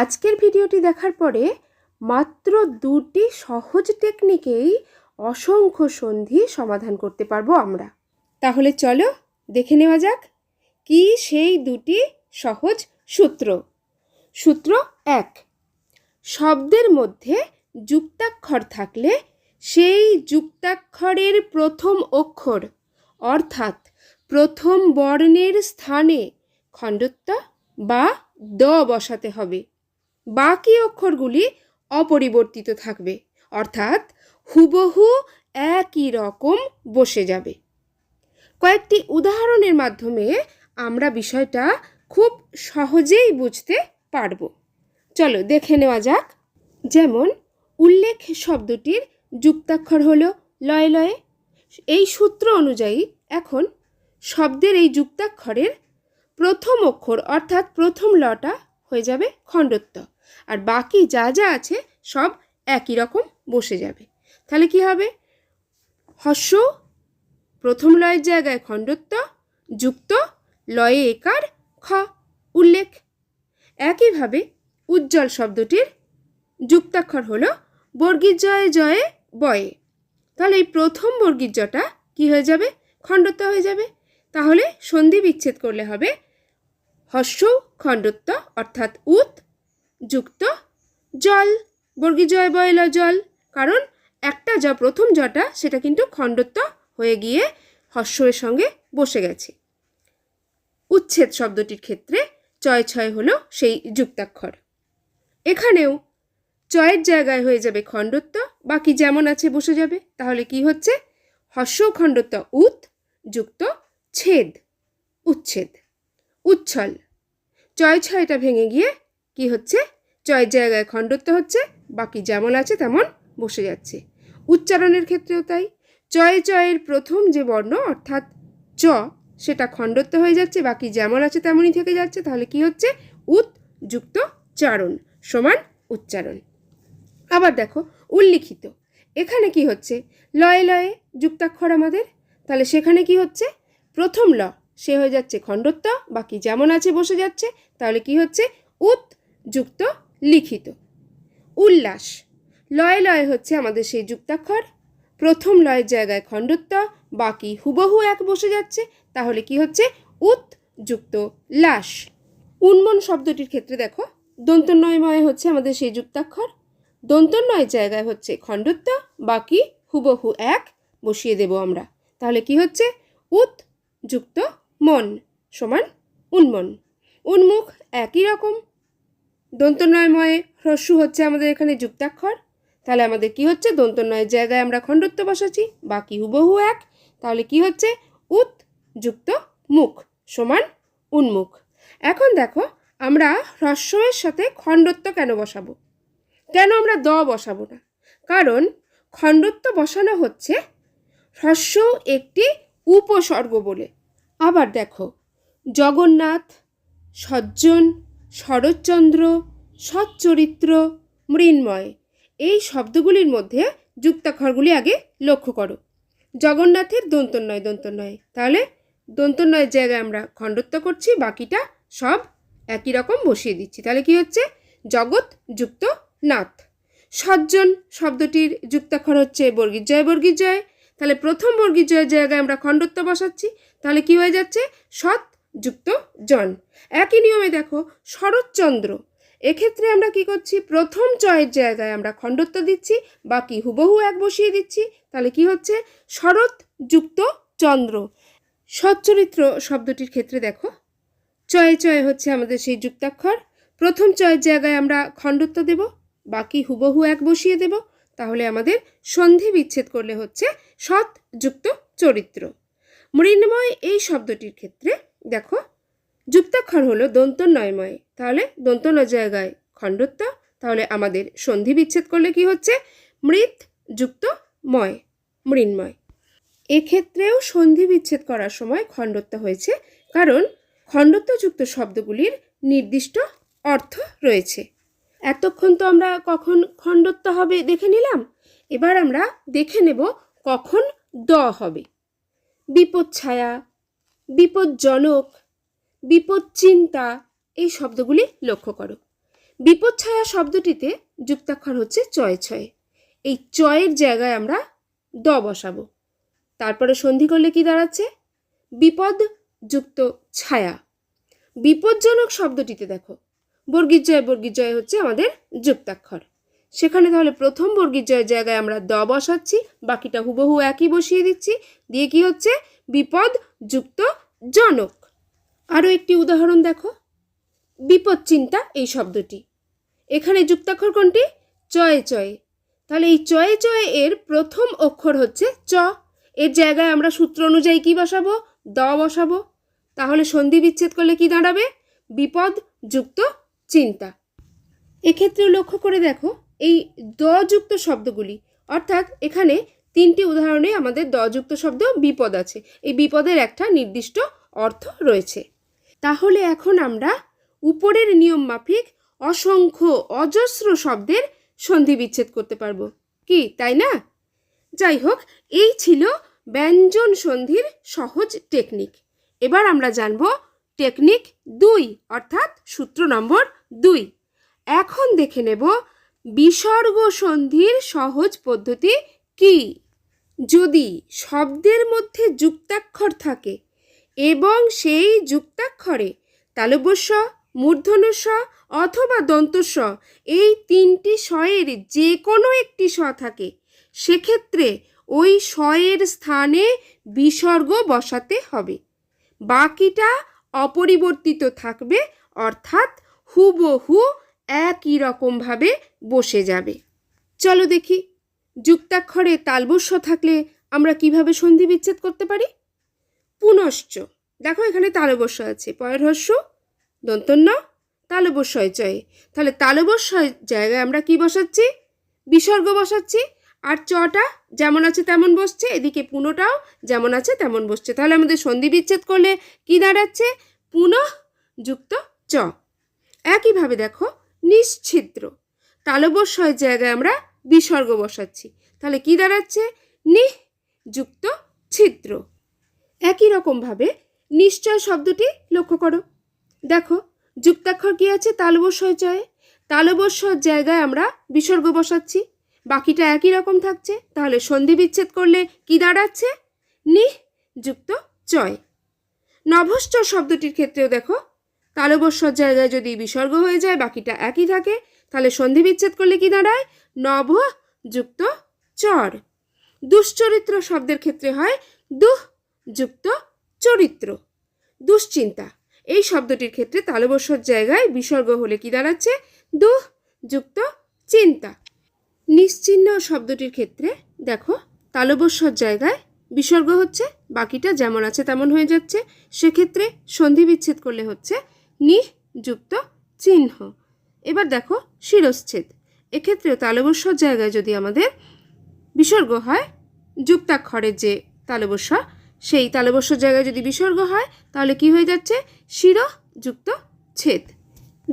আজকের ভিডিওটি দেখার পরে মাত্র দুটি সহজ টেকনিকেই অসংখ্য সন্ধি সমাধান করতে পারব আমরা। তাহলে চলো দেখে নেওয়া যাক কি সেই দুটি সহজ সূত্র। সূত্র এক, শব্দের মধ্যে যুক্তাক্ষর থাকলে সেই যুক্তাক্ষরের প্রথম অক্ষর, অর্থাৎ প্রথম বর্ণের স্থানে খণ্ডত্ব বা দ বসাতে হবে। বাকি অক্ষরগুলি অপরিবর্তিত থাকবে, অর্থাৎ হুবহু একই রকম বসে যাবে। কয়েকটি উদাহরণের মাধ্যমে আমরা বিষয়টা খুব সহজেই বুঝতে পারব। চলো দেখে নেওয়া যাক। যেমন, উল্লেখ শব্দটির যুক্তাক্ষর হল লয়ে লয়ে। এই সূত্র অনুযায়ী এখন শব্দের এই যুক্তাক্ষরের প্রথম অক্ষর অর্থাৎ প্রথম লটা হয়ে যাবে খণ্ডত্ব। আর বাকি যা যা আছে সব একই রকম বসে যাবে। তাহলে কি হবে? হস্য প্রথম লয়ের জায়গায় খণ্ডত্ব, যুক্ত লয়ে একার খ, উল্লেখ। একইভাবে উজ্জ্বল শব্দটির যুক্তাক্ষর হল বর্গীর জয়ে জয়ে বয়ে। তাহলে এই প্রথম বর্গীর জটা কী হয়ে যাবে? খণ্ডত্ব হয়ে যাবে। তাহলে সন্ধি বিচ্ছেদ করলে হবে হস্য খণ্ডত্ব অর্থাৎ উত যুক্ত জল। বর্গী জয় বয়ল জল। কারণ একটা জ প্রথম জটা, সেটা কিন্তু খণ্ডত্ব হয়ে গিয়ে হস্যের সঙ্গে বসে গেছে। উচ্ছেদ শব্দটির ক্ষেত্রে চয় ছয় হলো সেই যুক্তাক্ষর। এখানেও চয়ের জায়গায় হয়ে যাবে খণ্ডত্ব, বাকি যেমন আছে বসে যাবে। তাহলে কি হচ্ছে? হস্য খণ্ডত্ব উত যুক্ত ছেদ, উচ্ছেদ। উচ্ছল। চয় ছয়টা ভেঙে গিয়ে কি হচ্ছে? চয়ের জায়গায় খণ্ডত্ব হচ্ছে, বাকি যেমন আছে তেমন বসে যাচ্ছে। উচ্চারণের ক্ষেত্রেও তাই। চয়ে চয়ের প্রথম যে বর্ণ, অর্থাৎ চ সেটা খণ্ডত্ব হয়ে যাচ্ছে, বাকি যেমন আছে তেমনই থেকে যাচ্ছে, তাহলে কি হচ্ছে? উত যুক্ত চারণ সমান উচ্চারণ। আবার দেখো, উল্লিখিত। এখানে কি হচ্ছে? লয়ে লয়ে যুক্তাক্ষর আমাদের। তাহলে সেখানে কি হচ্ছে? প্রথম ল সে হয়ে যাচ্ছে খণ্ডত্ব, বাকি যেমন আছে বসে যাচ্ছে, তাহলে কি হচ্ছে? উত যুক্ত লিখিত। উল্লাস। লয়ে লয়ে হচ্ছে আমাদের সেই যুক্তাক্ষর। প্রথম লয়ের জায়গায় খণ্ডত্ব, বাকি হুবহু এক বসে যাচ্ছে, তাহলে কি হচ্ছে? উত যুক্ত লাশ। উন্মন শব্দটির ক্ষেত্রে দেখো, দন্তন্বয়ময় হচ্ছে আমাদের সেই যুক্তাক্ষর। দন্তন্বয়ের জায়গায় হচ্ছে খণ্ডত্ব, বাকি হুবহু এক বসিয়ে দেব আমরা। তাহলে কি হচ্ছে? উত যুক্ত মন সমান উন্মন। উন্মুখ একই রকম। দন্তনয়ময়ে হ্রস্ব হচ্ছে আমাদের এখানে যুক্তাক্ষর। তাহলে আমাদের কি হচ্ছে? দন্তনয়ের জায়গায় আমরা খণ্ডত্ব বসাচ্ছি, বাকি হুবহু এক। তাহলে কি হচ্ছে? উত যুক্ত মুখ সমান উন্মুখ। এখন দেখো, আমরা হ্রস্বের সাথে খণ্ডত্ব কেন বসাবো? কেন আমরা দ বসাবো না? কারণ খণ্ডত্ব বসানো হচ্ছে হ্রস্ব একটি উপসর্গ বলে। আবার দেখো, জগন্নাথ, সজ্জন, শরৎচন্দ্র, সচ্চরিত্র, মৃন্ময়, এই শব্দগুলির মধ্যে যুক্তাক্ষরগুলি আগে লক্ষ্য করো। জগন্নাথের দন্তন্নয় দন্তন্নয় তাহলে দন্তন্নয়ের জায়গায় আমরা খণ্ডত্ব করছি, বাকিটা সব একই রকম বসিয়ে দিচ্ছি। তাহলে কি হচ্ছে? জগৎ যুক্ত নাথ। সজ্জন শব্দটির যুক্তাক্ষর হচ্ছে বর্গীর জয় বর্গীর তাহলে প্রথম বর্গীর জয়ের জায়গায় আমরা খণ্ডত্ব বসাচ্ছি তাহলে কি হয়ে যাচ্ছে? সৎ যুক্ত জন। একই নিয়মে দেখো, শরৎচন্দ্র। এক্ষেত্রে আমরা কি করছি? প্রথম চয়ের জায়গায় আমরা খণ্ডত্ব দিচ্ছি, বাকি হুবহু এক বসিয়ে দিচ্ছি। তাহলে কি হচ্ছে? শরৎ যুক্ত চন্দ্র। সচ্চরিত্র শব্দটির ক্ষেত্রে দেখো, চয়ে চয়ে হচ্ছে আমাদের সেই যুক্তাক্ষর। প্রথম চয়ের জায়গায় আমরা খণ্ডত্ব দেব, বাকি হুবহু এক বসিয়ে দেব। তাহলে আমাদের সন্ধি বিচ্ছেদ করলে হচ্ছে সৎ যুক্ত চরিত্র। মৃন্ময় এই শব্দটির ক্ষেত্রে, দেখো, যুক্তাক্ষর হলো দন্তনয়ময় তাহলে দন্ত দন্তন জায়গায় খণ্ডত্ব, তাহলে আমাদের সন্ধি বিচ্ছেদ করলে কি হচ্ছে? মৃত যুক্ত ময় মৃন্ময়। এক্ষেত্রেও সন্ধি বিচ্ছেদ করার সময় খণ্ডত্ব হয়েছে, কারণ খণ্ডত্বযুক্ত শব্দগুলির নির্দিষ্ট অর্থ রয়েছে। এতক্ষণ তো আমরা কখন খণ্ডত্ব হবে দেখে নিলাম। এবার আমরা দেখে নেব কখন দ হবে। বিপদ ছায়া বিপজ্জনক বিপদ চিন্তা এই শব্দগুলি লক্ষ্য করো। বিপদছায়া শব্দটিতে যুক্তাক্ষর হচ্ছে চয় ছয়। এই চয়ের জায়গায় আমরা দ বসাবো। তারপরে সন্ধি করলে কি দাঁড়াচ্ছে? বিপদ যুক্ত ছায়া। বিপজ্জনক শব্দটিতে দেখো। বর্গীর জয় বর্গীর জয় হচ্ছে আমাদের যুক্তাক্ষর। সেখানে তাহলে প্রথম বর্গীর জয়ের জায়গায় আমরা দ বসাচ্ছি, বাকিটা হুবহু একই বসিয়ে দিচ্ছি। দিয়ে কি হচ্ছে? বিপদ যুক্ত জনক। আরও একটি উদাহরণ দেখো। বিপদ চিন্তা, এই শব্দটি। এখানে যুক্তাক্ষর কোনটি? চয়ে চয়ে। তাহলে এই চয়ে চয়ে এর প্রথম অক্ষর হচ্ছে চ। এর জায়গায় আমরা সূত্র অনুযায়ী কি বসাবো? দ বসাবো। তাহলে সন্ধি বিচ্ছেদ করলে কি দাঁড়াবে? বিপদ যুক্ত চিন্তা। এক্ষেত্রে লক্ষ্য করে দেখো এই দযুক্ত শব্দগুলি। অর্থাৎ এখানে তিনটি উদাহরণে আমাদের দযুক্ত শব্দ বিপদ আছে। এই বিপদের একটা নির্দিষ্ট অর্থ রয়েছে। তাহলে এখন আমরা উপরের নিয়ম মাফিক অসংখ্য অজস্র শব্দের সন্ধি বিচ্ছেদ করতে পারব। কি, তাই না? যাই হোক, এই ছিল ব্যঞ্জন সন্ধির সহজ টেকনিক। এবার আমরা জানব টেকনিক দুই, অর্থাৎ সূত্র নম্বর দুই। এখন দেখে নেব বিসর্গ সন্ধির সহজ পদ্ধতি কি? যদি শব্দের মধ্যে যুক্তাক্ষর থাকে এবং সেই যুক্তাক্ষরে তালব্যস্ব, মূর্ধন্যস্ব অথবা দন্তস্ব এই তিনটি স্বয়ের যে কোনো একটি স্ব থাকে, সেক্ষেত্রে ওই স্বয়ের স্থানে বিসর্গ বসাতে হবে। বাকিটা অপরিবর্তিত থাকবে, অর্থাৎ হুবহু একই রকমভাবে বসে যাবে। চলো দেখি, যুক্তাক্ষরে তালবস্য থাকলে আমরা কীভাবে সন্ধি বিচ্ছেদ করতে পারি? পুনশ্চ, দেখো এখানে তালবস্য আছে পয়ের হস্য দন্তন্য তালবস্যয় চয়ে তাহলে তালবস্যয় জায়গায় আমরা কি বসাচ্ছি? বিসর্গ বসাচ্ছি, আর চটা যেমন আছে তেমন বসছে, এদিকে পুনটাও যেমন আছে তেমন বসছে। তাহলে আমাদের সন্ধি বিচ্ছেদ করলে কি দাঁড়াচ্ছে? পুনঃ যুক্ত চ। একইভাবে দেখো নিশ্ছিদ্র। তালবস্যয় জায়গায় আমরা বিসর্গ বসাচ্ছি। তাহলে কি দাঁড়াচ্ছে? নিঃ যুক্ত ছিদ্র। একই রকমভাবে নিশ্চয় শব্দটি লক্ষ্য করো। দেখো, যুক্তাক্ষর কি আছে? তালবস্যয় চয়ে তালবস্যর জায়গায় আমরা বিসর্গ বসাচ্ছি। বাকিটা একই রকম থাকছে। তাহলে সন্ধি বিচ্ছেদ করলে কি দাঁড়াচ্ছে? নিঃ যুক্ত চয় নভশ্চ শব্দটির ক্ষেত্রেও দেখো তালবস্যর জায়গায় যদি বিসর্গ হয়ে যায়, বাকিটা একই থাকে, তাহলে সন্ধি বিচ্ছেদ করলে কি দাঁড়ায়? নভ যুক্ত চর। দুশ্চরিত্র শব্দের ক্ষেত্রে হয় দুহ যুক্ত চরিত্র। দুশ্চিন্তা। এই শব্দটির ক্ষেত্রে তালবস্যর জায়গায় বিসর্গ হলে কি দাঁড়াচ্ছে? দুহ যুক্ত চিন্তা। নিশ্চিহ্ন শব্দটির ক্ষেত্রে দেখো, তালবস্যর জায়গায় বিসর্গ হচ্ছে, বাকিটা যেমন আছে তেমন হয়ে যাচ্ছে। সেক্ষেত্রে সন্ধি বিচ্ছেদ করলে হচ্ছে নিহ যুক্ত চিহ্ন। এবার দেখো শিরশ্ছেদ। এক্ষেত্রেও তালবস্যর জায়গায় যদি আমাদের বিসর্গ হয়, যুক্তাক্ষরের যে তালবস্য সেই তালবস্যর জায়গায় যদি বিসর্গ হয়, তাহলে কি হয়ে যাচ্ছে? শির যুক্ত ছেদ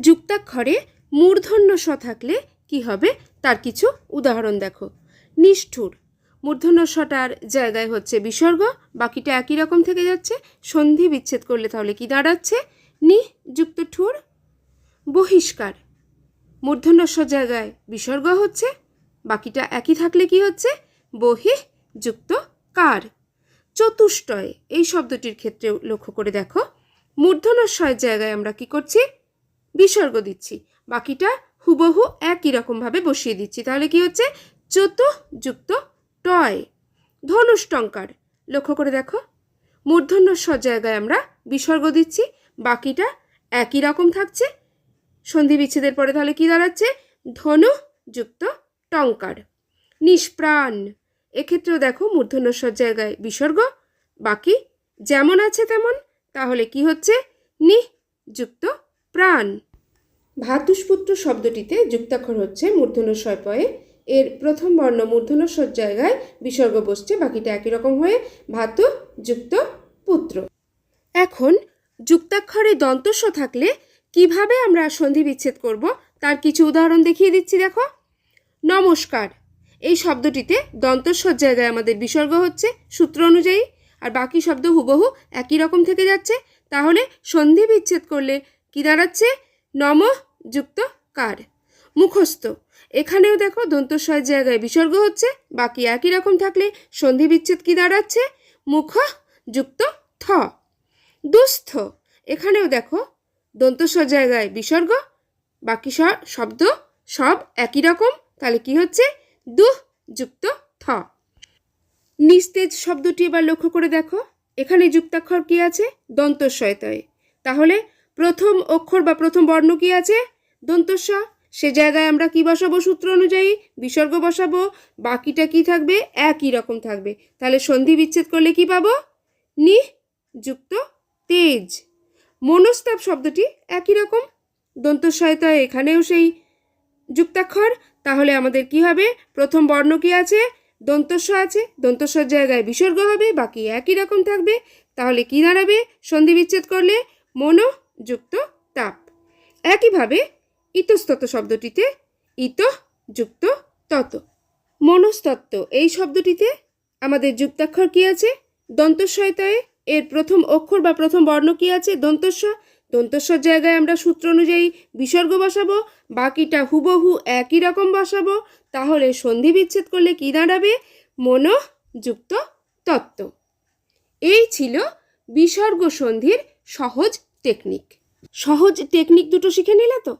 যুক্তাক্ষরে মূর্ধন্য স থাকলে কি হবে? তার কিছু উদাহরণ দেখো। নিষ্ঠুর। মূর্ধন্য সটার জায়গায় হচ্ছে বিসর্গ, বাকিটা একই রকম থেকে যাচ্ছে। সন্ধি বিচ্ছেদ করলে তাহলে কি দাঁড়াচ্ছে? নি, যুক্ত ঠুর বহিষ্কার। মূর্ধন্যস্ব জায়গায় বিসর্গ হচ্ছে, বাকিটা একই থাকলে কি হচ্ছে? বহি, যুক্ত কার। চতুষ্টয়, এই শব্দটির ক্ষেত্রে লক্ষ্য করে দেখো। মূর্ধন্যস্বয়ের জায়গায় আমরা কি করছি? বিসর্গ দিচ্ছি। বাকিটা হুবহু একই রকমভাবে বসিয়ে দিচ্ছি। তাহলে কি হচ্ছে? চতুযুক্ত টয়। ধনুষ্টঙ্কার, লক্ষ্য করে দেখো। মূর্ধন্যস্বর জায়গায় আমরা বিসর্গ দিচ্ছি বাকিটা একই রকম থাকছে। সন্ধি বিচ্ছেদের পরে তাহলে কি দাঁড়াচ্ছে? ধনু যুক্ত টঙ্কার। নিষ্প্রাণ। এক্ষেত্রেও দেখো মূর্ধন্যস্বর জায়গায় বিসর্গ। বাকি যেমন আছে তেমন, তাহলে কি হচ্ছে? নি যুক্ত প্রাণ। ভাতুষপুত্র শব্দটিতে যুক্তাক্ষর হচ্ছে মূর্ধন্যস্বয় পয়ে। এর প্রথম বর্ণ মূর্ধন্যস্বর জায়গায় বিসর্গ বসছে, বাকিটা একই রকম হয়ে ভাতু যুক্ত পুত্র। এখন যুক্তাক্ষরে দন্তস্ব থাকলে কীভাবে আমরা সন্ধি বিচ্ছেদ করব, তার কিছু উদাহরণ দেখিয়ে দিচ্ছি, দেখো। নমস্কার। এই শব্দটিতে দন্তস্বর জায়গায় আমাদের বিসর্গ হচ্ছে, সূত্র অনুযায়ী, আর বাকি শব্দ হুবহু একই রকম থেকে যাচ্ছে। তাহলে সন্ধি বিচ্ছেদ করলে কি দাঁড়াচ্ছে? নম যুক্ত কার মুখস্থ। এখানেও দেখো দন্তস্বয়ের জায়গায় বিসর্গ হচ্ছে, বাকি একই রকম থাকলে সন্ধি বিচ্ছেদ কি দাঁড়াচ্ছে? মুখ যুক্ত থ। দুস্থ। এখানেও দেখো দন্তস্ব জায়গায় বিসর্গ, বাকি শব্দ সব একই রকম। তাহলে কি হচ্ছে? দুহ যুক্ত থ। নিস্তেজ শব্দটি এবার লক্ষ্য করে দেখো। এখানে যুক্তাক্ষর কি আছে? দন্তস্বয়তয়ে। তাহলে প্রথম অক্ষর বা প্রথম বর্ণ কি আছে? দন্তস্ব। সে জায়গায় আমরা কি বসাবো? সূত্র অনুযায়ী বিসর্গ বসাবো। বাকিটা কি থাকবে? একই রকম থাকবে। তাহলে সন্ধি বিচ্ছেদ করলে কি পাবো? নি, যুক্ত তেজ। মনস্তাপ শব্দটি একই রকম। দন্তস্বয়তয় এখানেও সেই যুক্তাক্ষর। তাহলে আমাদের কি হবে? প্রথম বর্ণ কি আছে? দন্তস্ব আছে। দন্তস্বর জায়গায় বিসর্গ হবে, বাকি একই রকম থাকবে। তাহলে কি দাঁড়াবে? সন্ধি বিচ্ছেদ করলে মনো যুক্ত তাপ। একইভাবে ইতস্তত শব্দটিতে ইত যুক্ত তত। মনস্তত্ত্ব, এই শব্দটিতে আমাদের যুক্তাক্ষর কি আছে? দন্তস্বয়তয়ে এর প্রথম অক্ষর বা প্রথম বর্ণ কি আছে? দন্তস্ব। দন্তস্বর জায়গায় আমরা সূত্র অনুযায়ী বিসর্গ বসাবো, বাকিটা হুবহু একই রকম বসাবো। তাহলে সন্ধি বিচ্ছেদ করলে কি দাঁড়াবে? মনো যুক্ত তত্ত্ব। এই ছিল বিসর্গ সন্ধির সহজ টেকনিক। সহজ টেকনিক দুটো শিখে নিলে তো?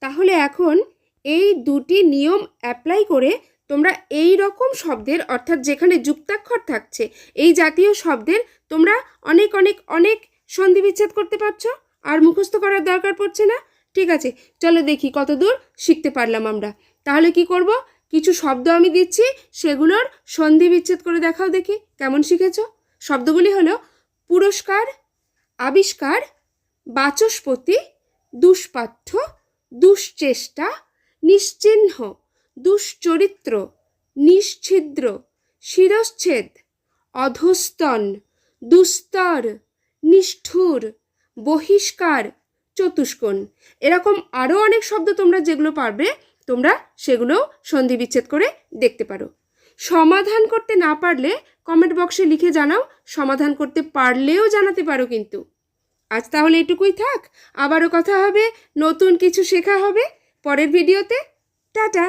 তাহলে এখন এই দুটি নিয়ম অ্যাপ্লাই করে তোমরা এই রকম শব্দের, অর্থাৎ যেখানে যুক্তাক্ষর থাকছে, এই জাতীয় শব্দের তোমরা অনেক অনেক অনেক সন্ধি বিচ্ছেদ করতে পারছ। আর মুখস্থ করার দরকার পড়ছে না। ঠিক আছে, চলো দেখি কত দূর শিখতে পারলাম আমরা। তাহলে কি করব? কিছু শব্দ আমি দিচ্ছি, সেগুলোর সন্ধি বিচ্ছেদ করে দেখাও দেখি, কেমন শিখেছ? শব্দগুলি হলো পুরস্কার, আবিষ্কার, বাচস্পতি, দুষ্পাঠ্য, দুশ্চেষ্টা, নিশ্চিহ্ন। দুশ্চরিত্র, নিশ্ছিদ্র, শিরশ্ছেদ, অধস্তন, দুস্তর, নিষ্ঠুর, বহিষ্কার, চতুষ্কোণ। এরকম আরও অনেক শব্দ তোমরা যেগুলো পারবে, তোমরা সেগুলো সন্ধি বিচ্ছেদ করে দেখতে পারো। সমাধান করতে না পারলে কমেন্ট বক্সে লিখে জানাও, সমাধান করতে পারলেও জানাতে পারো কিন্তু। আজ তাহলে এটুকুই থাক, আবারও কথা হবে, নতুন কিছু শেখা হবে, পরের ভিডিওতে টাটা!